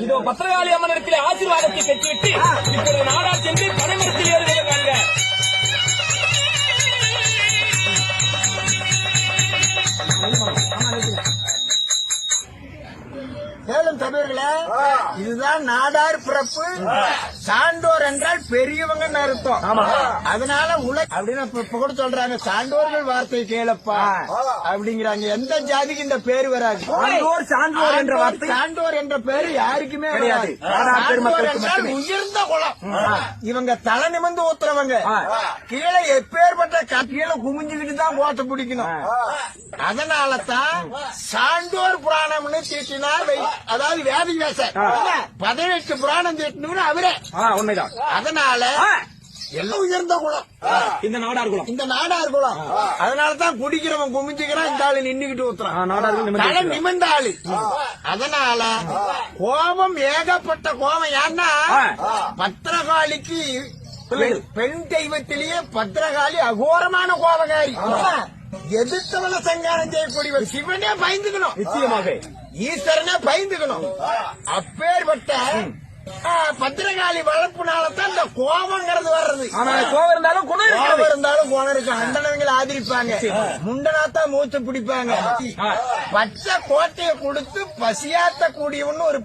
இதோ பத்திரகாளி அம்மனிடத்தில் ஆசீர்வாதத்தை பெற்றுவிட்டு இப்பொழுது நாடா சென்று பனைமரத்தில் ஏறுவதை காண்க. மேலும் தமிழர்களே இதுதான் நாடார் பிறப்பு. சான்றோர் என்றால் பெரியவங்கன்னு அர்த்தம். அதனால உலக அப்படின்னு கூட சொல்றாங்க சான்றோர்கள் வார்த்தை கேளப்பா. அப்படிங்கிறாங்க. எந்த ஜாதிக்கு இந்த பேர் வராது. சான்றோர், என்ற வார்த்தை சான்றோர் என்ற பேர் யாருக்குமே கிடையாது. உயர்ந்த குலம். இவங்க தலை நிமிர்ந்து ஊத்துறவங்க. கீழே எப்பேற்பட்ட கீழே குமிஞ்சுக்கிட்டு தான் ஓட்ட பிடிக்கணும். அதனால தான் சான்றோர் தீட்டினார் வை- அதாவது வேதி வேச பதினெட்டு புராணம் தீட்டணும்னு அவரே. உண்மைதான். அதனால எல்லாம் உயர்ந்த குலம். இந்த நாடார் குலம். இந்த நாடார் குலம். அதனால தான் குடிக்கிறவன் குமிஞ்சுக்கிறான் இந்த ஆளு நின்னுகிட்டு ஊத்துறான். நிமிர்ந்த ஆளு. அதனால கோபம் ஏகப்பட்ட கோபம். ஏன்னா. பத்திரகாளிக்கு பெண்- பெண் தெய்வத்திலேயே பத்திரகாளி அகோரமான கோபகாரி எதிர்த்தவள சங்காரம் செய்யக்கூடியவர் சிவனே பயந்துக்கணும். நிச்சயமாக. ஈஸ்வரனே பயந்துக்கணும். அப்பேற்பட்ட பத்திரகாளி வளர்ப்புனாலதான் இந்த கோபங்கிறது வர்றது. கோவம் இருந்தாலும் குணம் கோபம் இருந்தாலும் குணம் இருக்கு அந்தனவங்களை ஆதரிப்பாங்க. முண்டனாத்தான் மூச்சு பிடிப்பாங்க. பச்சை கோட்டையை கொடுத்து பசியாத்த கூடியவன்னு ஒரு